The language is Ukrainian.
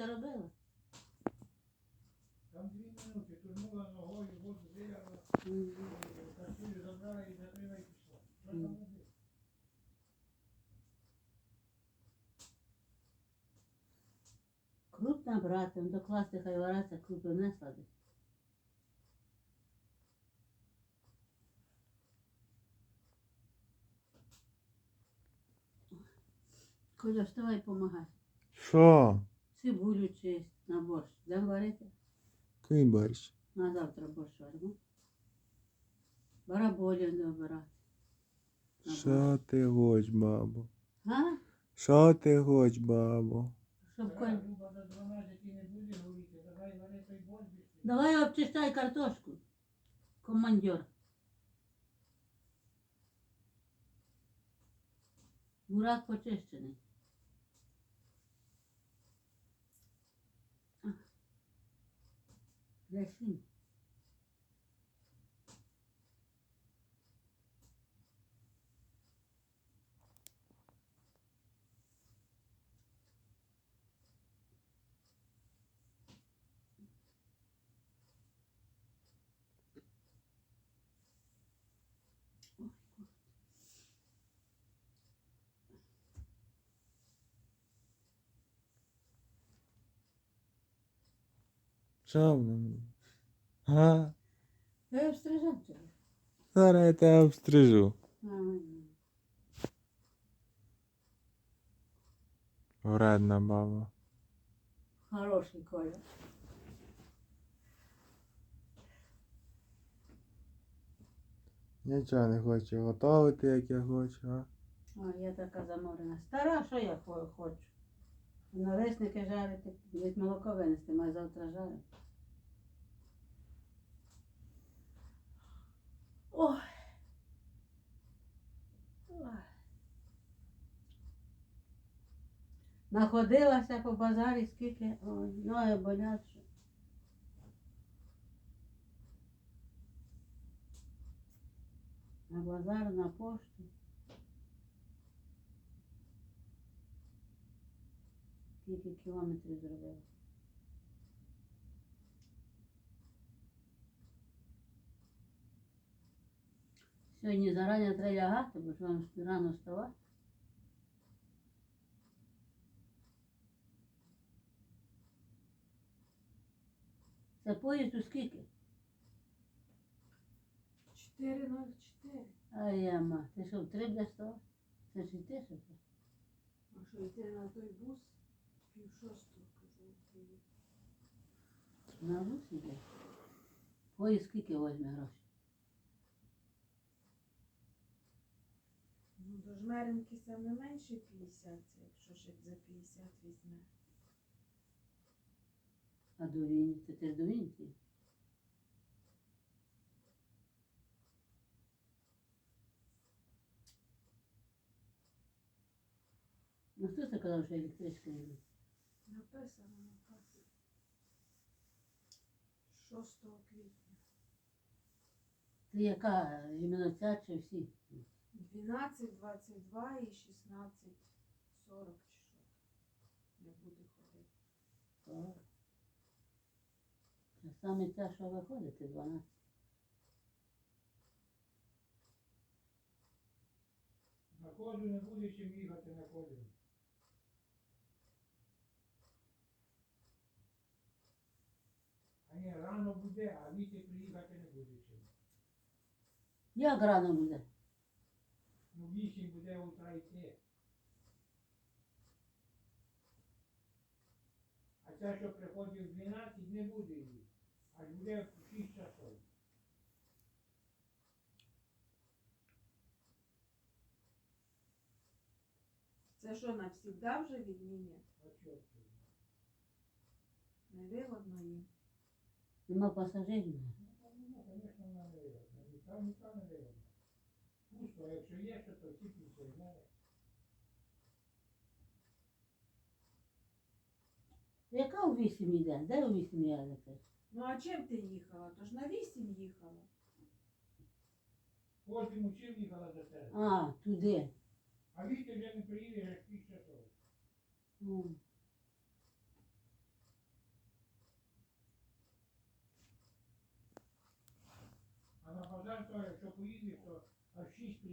це робила? Там дві минути, турнула ногою, воду виляла, Мгм. кастрюлю забрала і закрила і пішла. Що там робити? Круп набрати, ну, докласти хай вараться, крупи внесла десь. Коля, вставай, помагай. Що? Цибулю чисть на борщ. Дам варити? Який борщ? На завтра борщ варимо. Бараболю добирати. На Що ти хоч, бабо? А? Що ти хоч, бабо? Щоб Коль... Люба до 12 не буде говорити, давай вари той борщ. Давай обчистай картошку. Командир. Бурак почищений. А. Десь він. Ой, Господи. Що воно мені? Га? Я обстрижати тебе. Зараз я тебе обстрижу. Ай, Вредна баба. Хороший Коля. Нічого не хочу готувати, як я хочу, а? Ой, я така заморена. Стара, що я хочу? Налесники жарити, від молоко винести, маю завтра жарити. Ой. Ой. Находилася по базарі, скільки ой, ноги болять. На базар, на пошту. Скільки кілометрів зробила. Сьогодні зарані треба лягати, бо ж вам рано вставати. Це поїзд у скільки? 4.04. А я ма, ти що, в три будеш вставати? Це ж і ти що це? А що йти на той бус? Пів шостого казав приїхав. На бус іде. Поїзд скільки возьме грошей? Ну, до жмеренки саме менше 50, це якщо як за 50 візьме. А до Вінниці? Ти ж? Ну хто це казав, що електричка не? Написано на карті. 6 квітня. Ти яка іменно ця чи всі? 12, 22 і 16, 40 чи що. Не буде ходити. О. Саме ця, що виходить, 12. На коду не буде чим їхати на коду. А ні, рано буде, а віті приїхати не буде чим. Як рано буде? Ну, вісім буде утра йти. А ця, що приходить в 12, не буде її. Аж буде в 6 часов. Це що, навсігда вже відмінять? А що це? Невигодно їм. Нема пасажирів. Ну, звісно, вона не вигодна. Ні там, ні там не вигодна. Пусто, а якщо є, що то всі пенсіонери. Яка у 8 йде? Де у 8 я електричка? Ну а чим ти їхала? Тож на вісім їхала. Потім учив їхала до тебе. А, туди. А вітер вже не приїде, як пів часов. Ну. А на базар то, якщо поїдеш, то аж шість приїде.